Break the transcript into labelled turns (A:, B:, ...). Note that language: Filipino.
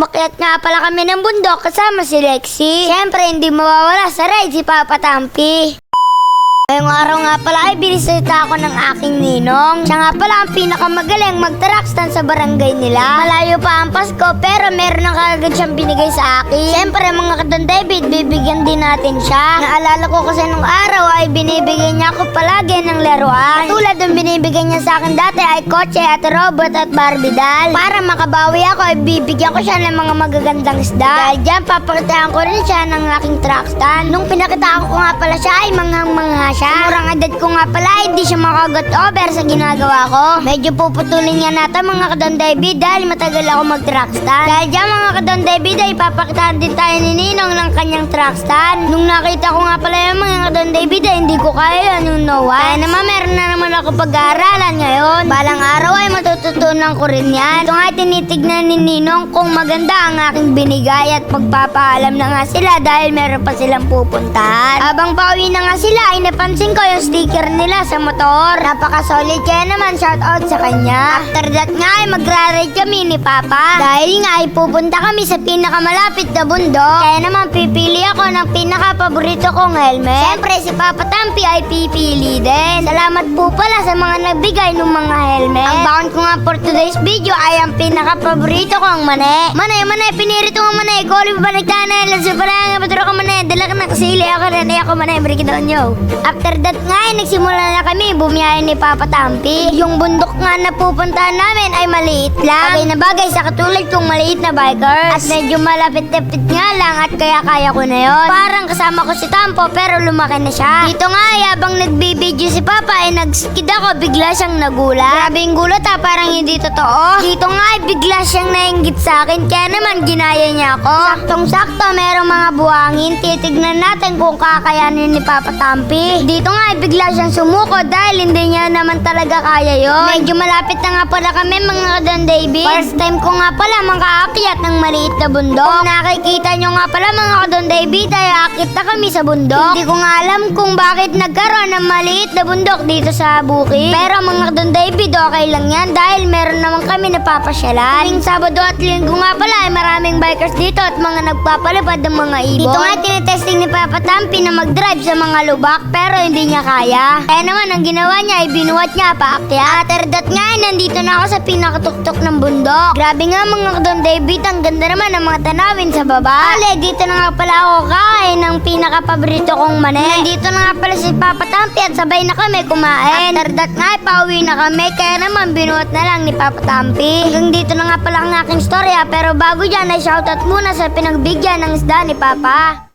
A: Umakyat nga pala kami ng bundok kasama si Lexi. Siyempre, hindi mawawala sa ride si Papa Tampi. Ngayong araw nga pala ay binisita ako ng aking ninong. Siya nga pala ang pinakamagaling mag-trackstan sa barangay nila. Malayo pa ang Pasko pero meron na kagad siyang binigay sa akin. Siyempre mga kadon David, bibigyan din natin siya. Naalala ko kasi nung araw ay binibigyan niya ako palagi ng laruan. Tulad ng binibigyan niya sa akin dati ay kotse at robot at Barbie doll. Para makabawi ako ay bibigyan ko siya ng mga magagandang isda. Dahil dyan papakitaan ko rin siya ng aking trackstan. Nung pinakitaan ko nga pala siya ay manghang-mangha siya. Murang edad ko nga pala ay di siya makagot over sa ginagawa ko. Medyo puputulin niya natin mga kadon David dahil matagal ako mag-trackstan. Dahil dyan mga kadon David ay papakitaan din tayo ni Ninong ng kanyang trackstan. Nung nakita ko nga pala yung mga kadon David ay hindi ko kaya yun yung no one. Kaya naman meron na naman ako pag-aaralan ngayon. Balang araw ay matututunan ko rin yan. Ito nga tinitignan ni Ninong kung maganda ang aking binigay at magpapaalam na nga sila dahil meron pa silang pupuntahan. Habang pauwi na nga sila ay napansin ko yung sticker nila sa motor. Napaka-solid kaya naman shout out sa kanya. After that nga ay magra-ride kami ni Papa. Dahil nga ay pupunta kami sa pinakamalapit na bundok. Kaya naman pipili ako ng pinaka-paborito kong helmet. Siyempre si Papa Tampi ay pipili din. Salamat po pala sa mga nagbigay ng mga helmet. Ang baon ko nga for today's video ay ang pinaka-paborito kong mane. Mane, mane, pinirito nga mane. Kuli pa nagtanay. Lanso pa lang, paturo ka mane. Dala ka na kasili ako na ako mane. Break it down yo. After that nga ay nagsimula na kami bumiyahe ni Papa Tampi. Yung bundok nga na pupuntahan namin ay maliit lang. Bagay na bagay sa katulad kong maliit na bikers. At medyo malapit-lapit nga lang at kaya kaya ko na yon. Parang kasama ko si Tampo pero lumaki na siya. Dito nga ay habang nagbibideo si Papa ay nagskid ako bigla siyang nagulat. Grabe yung gulat ha parang hindi totoo. Dito nga ay bigla siyang nainggit sa akin kaya naman ginaya niya ako. Saktong sakto merong mga buhangin. Titignan natin kung kakayanin ni Papa Tampi. Dito nga ay bigla siyang sumuko dahil hindi niya naman talaga kaya yon. Medyo malapit na nga pala kami mga kadon David. First time ko nga pala makaakyat ng maliit na bundok. Kung nakikita nyo nga pala mga kadon David ay akit na kami sa bundok. Hindi ko nga alam kung bakit nagkaroon ng maliit na bundok dito sa bukid. Pero mga kadon David okay lang yan dahil meron naman kami napapasyalan. Tuwing Sabado at Linggo nga pala ay maraming bikers dito at mga nagpapalipad ng mga ibon. Dito nga tinetesting ni Papa Tampi na mag-drive sa mga lubak pero hindi niya kaya. Kaya naman ang ginawa niya ay binuhat niya paakyat. After that nga ay nandito na ako sa pinakatuktok ng bundok. Grabe nga mga kadon David, ang ganda naman ng mga tanawin sa baba. Ale, dito na nga pala ako kain ng pinakapaborito kong mani. Nandito na nga pala si Papa Tampi at sabay na kami kumain. After that nga ay pauwi na kami kaya naman binuhat na lang ni Papa Tampi. Hanggang dito na nga pala ang aking storya pero bago dyan ay shoutout muna sa pinagbigyan ng isda ni Papa.